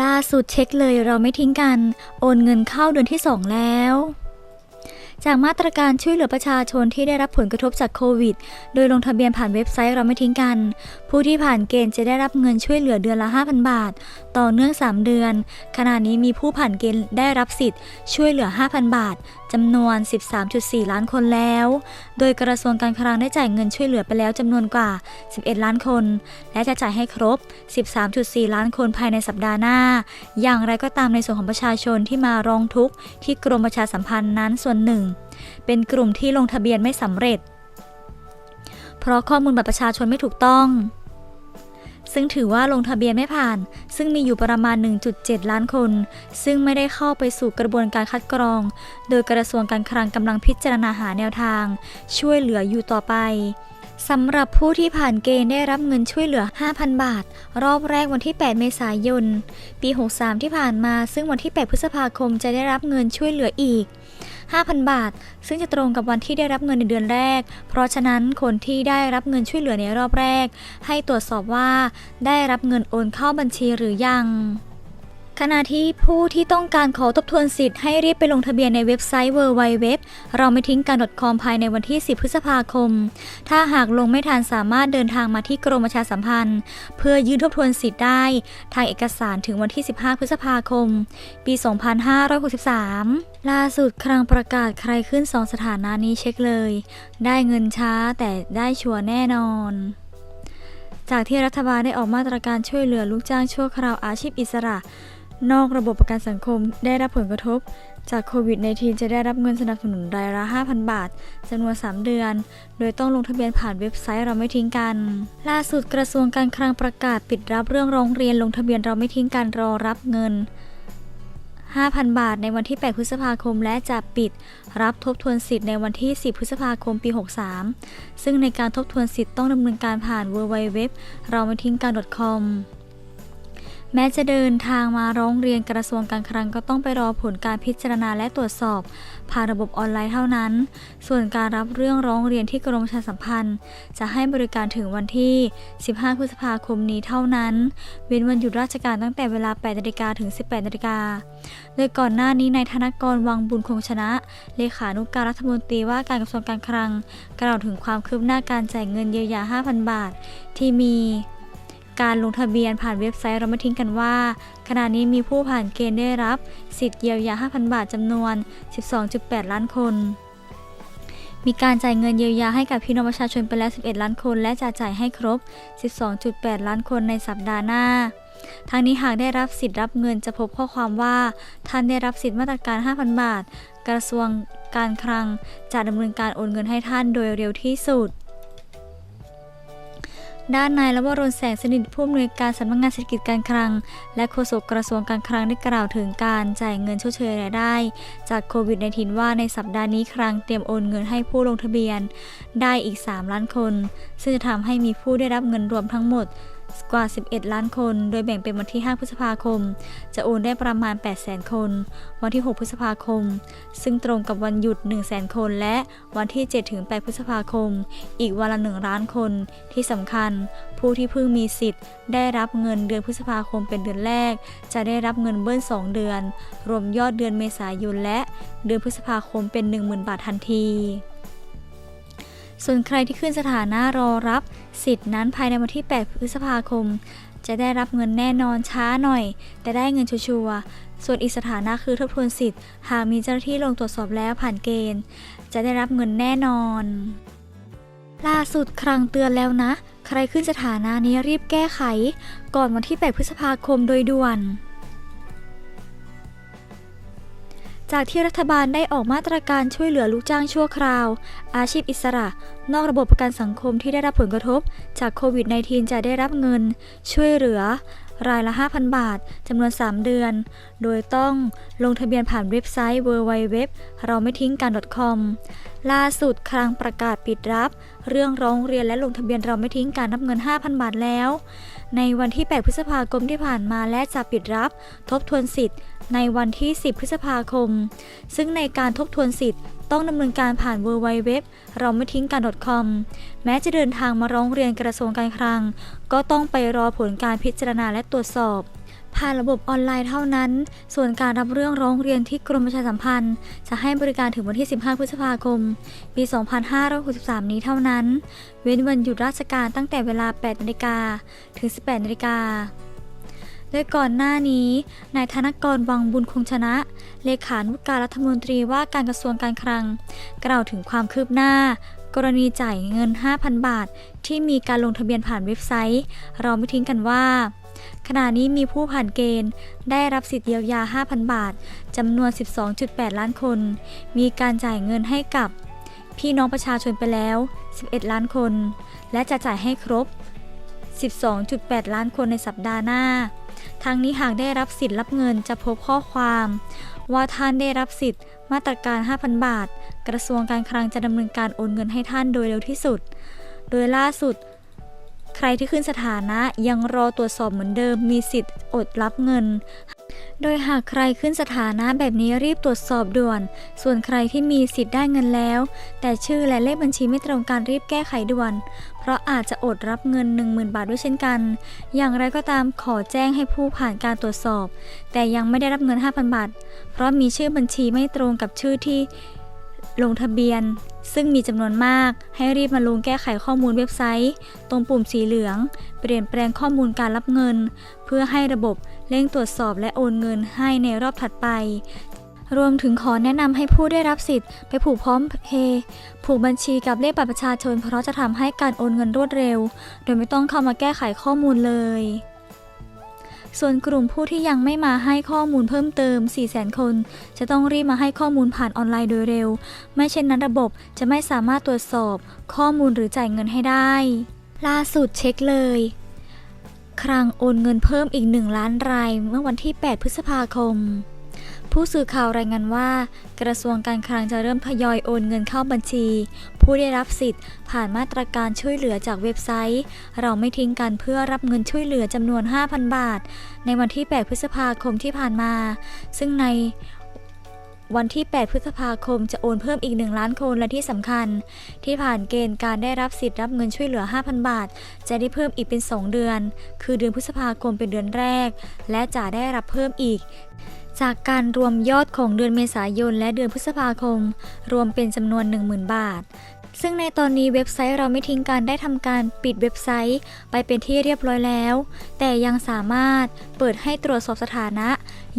ล่าสุดเช็คเลยเราไม่ทิ้งกัน โอนเงินเข้าเดือนที่2แล้ว จากมาตรการช่วยเหลือประชาชนที่ได้รับผลกระทบจากโควิด โดยลงทะเบียนผ่านเว็บไซต์เราไม่ทิ้งกัน ผู้ที่ผ่านเกณฑ์จะได้รับเงินช่วยเหลือเดือนละ 5,000 บาท ต่อเนื่อง 3 เดือน ขณะนี้มีผู้ผ่านเกณฑ์ได้รับสิทธิ์ช่วยเหลือ 5,000 บาทจำนวน 13.4 ล้านคนแล้ว โดยกระทรวงการคลังได้จ่ายเงินช่วยเหลือไปแล้วจำนวนกว่า 11 ล้านคน และจะจ่ายให้ครบ 13.4 ล้านคนภายในสัปดาห์หน้า อย่างไรก็ตามในส่วนของประชาชนที่มาร้องทุกข์ที่กรมประชาสัมพันธ์นั้นส่วนหนึ่งเป็นกลุ่มที่ลงทะเบียนไม่สำเร็จ เพราะข้อมูลบัตรประชาชนไม่ถูกต้อง ซึ่งถือว่าลงทะเบียนไม่ผ่าน ซึ่งมีอยู่ประมาณ 1.7 ล้านคน ซึ่งไม่ได้เข้าไปสู่กระบวนการคัดกรอง โดยกระทรวงการคลังกำลังพิจารณาหาแนวทาง ช่วยเหลืออยู่ต่อไปสำหรับผู้ที่ผ่านเกณฑ์ได้รับเงินช่วยเหลือ 5,000 บาท รอบแรกวันที่ 8 เมษายน ปี 63 ที่ผ่านมา ซึ่งวันที่ 8 พฤษภาคมจะได้รับเงินช่วยเหลืออีก 5,000 บาท ซึ่งจะตรงกับวันที่ได้รับเงินในเดือนแรก เพราะฉะนั้นคนที่ได้รับเงินช่วยเหลือในรอบแรก ให้ตรวจสอบว่าได้รับเงินโอนเข้าบัญชีหรือยัง ขณะที่ผู้ที่ต้องการขอทบทวนสิทธิ์ให้รีบไปลงทะเบียนในเว็บไซต์ www เราไม่ทิ้งการ .com ภายในวันที่ 10 พฤษภาคม ถ้าหากลงไม่ทันสามารถเดินทางมาที่กรมประชาสัมพันธ์ เพื่อยื่นทบทวนสิทธิ์ได้ ทางเอกสารถึงวันที่ 15 พฤษภาคม ปี 2563 ล่าสุดครั้งประกาศใครขึ้น 2 สถานะนี้เช็คเลย ได้เงินช้าแต่ได้ชัวร์แน่นอนจากที่รัฐบาลได้ออกมาตรการช่วยเหลือลูกจ้างชั่วคราวอาชีพอิสระ นอกระบบประกันสังคมได้รับผลกระทบ จากโควิด -19 จะได้รับเงินสนับสนุนรายละ 5,000 บาทจำนวน 3 เดือน โดยต้องลงทะเบียนผ่านเว็บไซต์เราไม่ทิ้งกัน ล่าสุดกระทรวงการคลังประกาศปิดรับเรื่องร้องเรียนลงทะเบียนเราไม่ทิ้งการรอรับเงิน 5,000 บาทในวันที่ 8 พฤษภาคม และจะปิดรับทบทวนสิทธิ์ในวันที่ 10 พฤษภาคม ปี 63 ซึ่งในการทบทวนสิทธิ์ต้องดำเนินการผ่าน www เราไม่ทิ้งการ .com แม้จะเดินทางมาร้องเรียนกระทรวงการคลังก็ต้องไปรอผลการพิจารณาและตรวจสอบ ผ่านระบบออนไลน์เท่านั้น ส่วนการรับเรื่องร้องเรียนที่กรมประชาสัมพันธ์ จะให้บริการถึงวันที่ 15 พฤษภาคมนี้เท่านั้น เว้นวันหยุดราชการตั้งแต่เวลา 8นาฬิกาถึง 18นาฬิกาโดยก่อนหน้านี้นายธนกรวังบุญคงชนะ เลขานุการรัฐมนตรีว่าการกระทรวงการคลัง กล่าวถึงความคืบหน้าการจ่ายเงินเยียวยา 5,000 บาท ที่มี การลงทะเบียนผ่านเว็บไซต์เราไม่ทิ้งกันว่า ขณะนี้มีผู้ผ่านเกณฑ์ได้รับ สิทธิ์เยียวยา 5,000 บาทจำนวน 12.8 ล้านคน มีการจ่ายเงินเยียวยาให้กับพี่น้องประชาชนไปแล้ว 11 ล้านคน และจะจ่ายให้ครบ 12.8 ล้านคนในสัปดาห์หน้าทางนี้หากได้รับสิทธิ์รับเงินจะพบข้อความว่า ท่านได้รับสิทธิ์มาตรการ 5,000 บาท กระทรวงการคลังจะดำเนินการโอนเงินให้ท่านโดยเร็วที่สุด ด้านนายละวรนแสงสนิทผู้อำนวยการสำนักงานเศรษฐกิจการคลัง และโฆษกกระทรวงการคลังได้กล่าวถึงการจ่ายเงินชดเชยรายได้ จากโควิด -19 ว่าในสัปดาห์นี้คลังเตรียมโอนเงินให้ผู้ลงทะเบียน ได้อีก 3 ล้านคน ซึ่งจะทำให้มีผู้ได้รับเงินรวมทั้งหมด กว่า 11 ล้านคน โดยแบ่งเป็นวันที่ 5 พฤษภาคม จะโอนได้ประมาณ 800,000 คน วันที่ 6 พฤษภาคม ซึ่งตรงกับวันหยุด 100,000 คน และวันที่ 7-8 พฤษภาคม อีกวันละ 1 ล้านคน ที่สำคัญ ผู้ที่เพิ่งมีสิทธิ์ ได้รับเงินเดือนพฤษภาคมเป็นเดือนแรก จะได้รับเงินเบิ้ล 2 เดือน รวมยอดเดือนเมษายนและเดือนพฤษภาคมเป็น 10,000 บาททันที ส่วนใครที่ขึ้นสถานะรอรับสิทธิ์นั้นภายในวันที่ 8 พฤษภาคม จะได้รับเงินแน่นอนช้าหน่อย แต่ได้เงินชัวร์ส่วนอีกสถานะคือทบทวนสิทธิ์ หากมีเจ้าหน้าที่ลงตรวจสอบแล้วผ่านเกณฑ์ จะได้รับเงินแน่นอน ล่าสุดครั้งเตือนแล้วนะ ใครขึ้นสถานะนี้รีบแก้ไข ก่อนวันที่ 8 พฤษภาคมโดยด่วน จากที่รัฐบาลได้ออกมาตรการช่วยเหลือลูกจ้างชั่วคราว อาชีพอิสระ นอกระบบประกันสังคมที่ได้รับผลกระทบ จากโควิด -19 จะได้รับเงิน ช่วยเหลือ รายละ 5,000 บาทจำนวน 3 เดือน โดยต้องลงทะเบียนผ่านเว็บไซต์ www เราไม่ทิ้งกัน .com ล่าสุดคลังประกาศปิดรับ เรื่องร้องเรียนและลงทะเบียนเราไม่ทิ้งการนับเงิน 5,000 บาทแล้ว ในวันที่ 8 พฤษภาคมที่ผ่านมาและจะปิดรับ ทบทวนสิทธิ์ ในวันที่ 10 พฤษภาคม ซึ่งในการทบทวนสิทธิ์ต้องดำเนินการผ่าน www เว็บเราไม่ทิ้งการ .com แม้จะเดินทางมาร้องเรียนกระทรวงการคลัง ก็ต้องไปรอผลการพิจารณาและตรวจสอบ ผ่านระบบออนไลน์เท่านั้น ส่วนการรับเรื่องร้องเรียนที่กรมประชาสัมพันธ์ จะให้บริการถึงวันที่ 15 พฤษภาคม ปี 2563 นี้เท่านั้น เว้นวันหยุดราชการตั้งแต่เวลา 8นาฬิกาถึง 18นาฬิกาโดยก่อนหน้านี้ นายธนกรวังบุญคงชนะ เลขานุการรัฐมนตรีว่าการกระทรวงการคลัง กล่าวถึงความคืบหน้า กรณีจ่ายเงิน 5,000 บาท ที่มีการลงทะเบียนผ่านเว็บไซต์ เราไม่ทิ้งกันว่า ขณะนี้มีผู้ผ่านเกณฑ์ได้รับสิทธิเยียวยา 5,000 บาท จำนวน 12.8 ล้านคน มีการจ่ายเงินให้กับ พี่น้องประชาชนไปแล้ว 11 ล้านคน และจะจ่ายให้ครบ 12.8 ล้านคนในสัปดาห์หน้าทั้งนี้หากได้รับสิทธิ์รับเงินจะพบข้อความ ว่าท่านได้รับสิทธิ์มาตรการ 5,000 บาท กระทรวงการคลังจะดำเนินการโอนเงินให้ท่านโดยเร็วที่สุด โดยล่าสุด ใครที่ขึ้นสถานะยังรอตรวจสอบเหมือนเดิม มีสิทธิ์อดรับเงิน โดยหากใครขึ้นสถานะแบบนี้รีบตรวจสอบด่วน ส่วนใครที่มีสิทธิ์ได้เงินแล้ว แต่ชื่อและเลขบัญชีไม่ตรงกันรีบแก้ไขด่วน เพราะอาจจะอดรับเงิน 10,000 บาทด้วยเช่นกัน อย่างไรก็ตามขอแจ้งให้ผู้ผ่านการตรวจสอบ แต่ยังไม่ได้รับเงิน 5,000 บาท เพราะมีชื่อบัญชีไม่ตรงกับชื่อที่ ลงทะเบียน ซึ่งมีจำนวนมากให้รีบมาลงแก้ไขข้อมูลเว็บไซต์ ตรงปุ่มสีเหลือง เปลี่ยนแปลงข้อมูลการรับเงิน เพื่อให้ระบบเร่งตรวจสอบและโอนเงินให้ในรอบถัดไป รวมถึงขอแนะนำให้ผู้ได้รับสิทธิ์ไปผูกพร้อมเพย์ผูกบัญชีกับเลขบัตรประชาชนเพราะจะทำให้การโอนเงินรวดเร็ว โดยไม่ต้องเข้ามาแก้ไขข้อมูลเลย ส่วนกลุ่มผู้ที่ยังไม่มาให้ข้อมูลเพิ่มเติม 400,000 คน จะต้องรีบมาให้ข้อมูลผ่านออนไลน์โดยเร็ว ไม่เช่นนั้นระบบจะไม่สามารถตรวจสอบ ข้อมูลหรือจ่ายเงินให้ได้ ล่าสุดเช็คเลย ครังโอนเงินเพิ่มอีก 1 ล้านรายเมื่อวันที่ 8 พฤษภาคม ผู้สื่อข่าวรายงานว่า กระทรวงการคลังจะเริ่มทยอยโอนเงินเข้าบัญชี ผู้ได้รับสิทธิ์ ผ่านมาตรการช่วยเหลือจากเว็บไซต์ เราไม่ทิ้งกันเพื่อรับเงินช่วยเหลือจำนวน 5,000 บาท ในวันที่ 8 พฤษภาคมที่ผ่านมา ซึ่งในวันที่ 8 พฤษภาคมจะโอนเพิ่มอีก 1 ล้านคนและที่สำคัญ ที่ผ่านเกณฑ์การได้รับสิทธิ์รับเงินช่วยเหลือ 5,000 บาท จะได้เพิ่มอีกเป็น 2 เดือน คือเดือนพฤษภาคมเป็นเดือนแรก และจะได้รับเพิ่มอีก จากการรวมยอดของเดือนเมษายนและเดือนพฤษภาคม รวมเป็นจำนวน 10,000 บาท ซึ่งในตอนนี้เว็บไซต์เราไม่ทิ้งกันได้ทำการปิดเว็บไซต์ ไปเป็นที่เรียบร้อยแล้ว แต่ยังสามารถเปิดให้ตรวจสอบสถานะ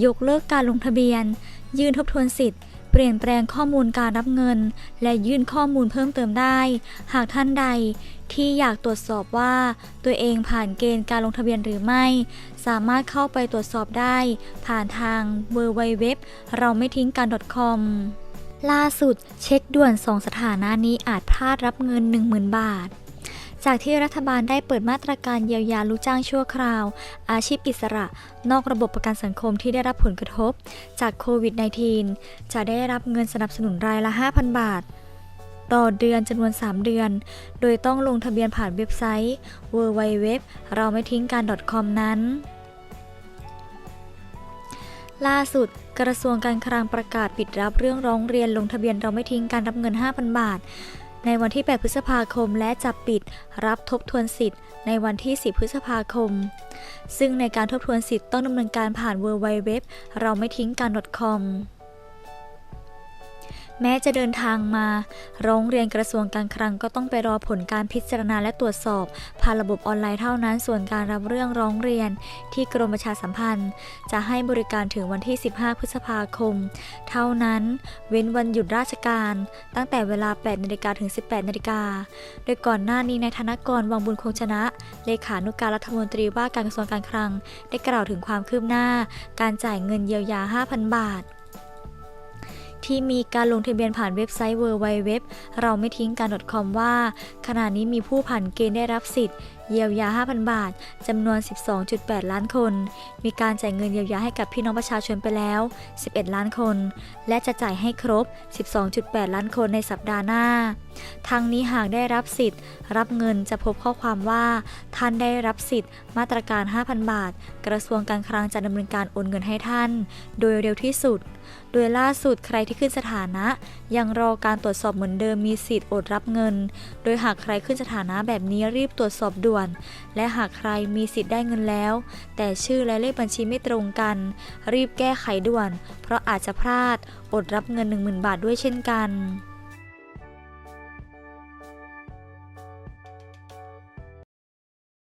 ยกเลิกการลงทะเบียน ยื่นทบทวนสิทธิ์เปลี่ยนแปลงข้อมูลการรับเงิน และยื่นข้อมูลเพิ่มเติมได้ หากท่านใด ที่อยากตรวจสอบว่าตัวเองผ่านเกณฑ์การลงทะเบียนหรือไม่ สามารถเข้าไปตรวจสอบได้ ผ่านทาง w w w เราไม่ทิ้งกัน .com ล่าสุดเช็คด่วน 2 สถานะนี้อาจพลาดรับเงิน 10,000 บาท จากที่รัฐบาลได้เปิดมาตรการเยียวยาลูกจ้างชั่วคราว อาชีพอิสระ นอกระบบประกันสังคมที่ได้รับผลกระทบ จากโควิด -19 จะได้รับเงินสนับสนุนรายละ 5,000 บาท ต่อเดือนจำนวน 3 เดือน โดยต้องลงทะเบียนผ่านเว็บไซต์ www เราไม่ทิ้งกัน .com นั้น ล่าสุดกระทรวงการคลังประกาศปิดรับเรื่องร้องเรียนลงทะเบียนเราไม่ทิ้งการรับเงิน 5,000 บาท ในวันที่ 8 พฤษภาคมและจะปิดรับทบทวนสิทธิ์ในวันที่ 10 พฤษภาคม ซึ่งในการทบทวนสิทธิ์ต้องดำเนินการผ่าน www เราไม่ทิ้งกัน .com แม้จะเดินทางมาร้องเรียนกระทรวงการคลังก็ต้องไปรอผลการพิจารณาและตรวจสอบ ผ่านระบบออนไลน์เท่านั้น ส่วนการรับเรื่องร้องเรียน ที่กรมประชาสัมพันธ์ จะให้บริการถึงวันที่ 15 พฤษภาคม เท่านั้น เว้นวันหยุดราชการ ตั้งแต่เวลา 8นาฬิกาถึง 18นาฬิกาโดยก่อนหน้านี้นายธนกรวังบุญคงชนะ เลขานุการรัฐมนตรีว่าการกระทรวงการคลัง ได้กล่าวถึงความคืบหน้า การจ่ายเงินเยียวยา 5,000 บาท ที่มีการลงทะเบียนผ่านเว็บไซต์ www เราไม่ทิ้งกัน .com ว่า ขณะนี้มีผู้ผ่านเกณฑ์ได้รับสิทธิ์เยียวยา 5,000 บาท จำนวน 12.8 ล้านคน มีการจ่ายเงินเยียวยาให้กับพี่น้องประชาชนไปแล้ว 11 ล้านคน และจะจ่ายให้ครบ 12.8 ล้านคนในสัปดาห์หน้าทั้งนี้หากได้รับสิทธิ์ รับเงินจะพบข้อความว่า ท่านได้รับสิทธิ์ มาตรการ 5,000 บาท กระทรวงการคลังจะดำเนินการโอนเงินให้ท่าน โดยเร็วที่สุด โดยล่าสุดใครที่ขึ้นสถานะ ยังรอการตรวจสอบเหมือนเดิมมีสิทธิ์อดรับเงิน โดยหากใครขึ้นสถานะแบบนี้รีบตรวจสอบด่วน และหากใครมีสิทธิ์ได้เงินแล้ว แต่ชื่อและเลขบัญชีไม่ตรงกัน รีบแก้ไขด่วน เพราะอาจจะพลาดอดรับเงิน 10,000 บาทด้วยเช่นกัน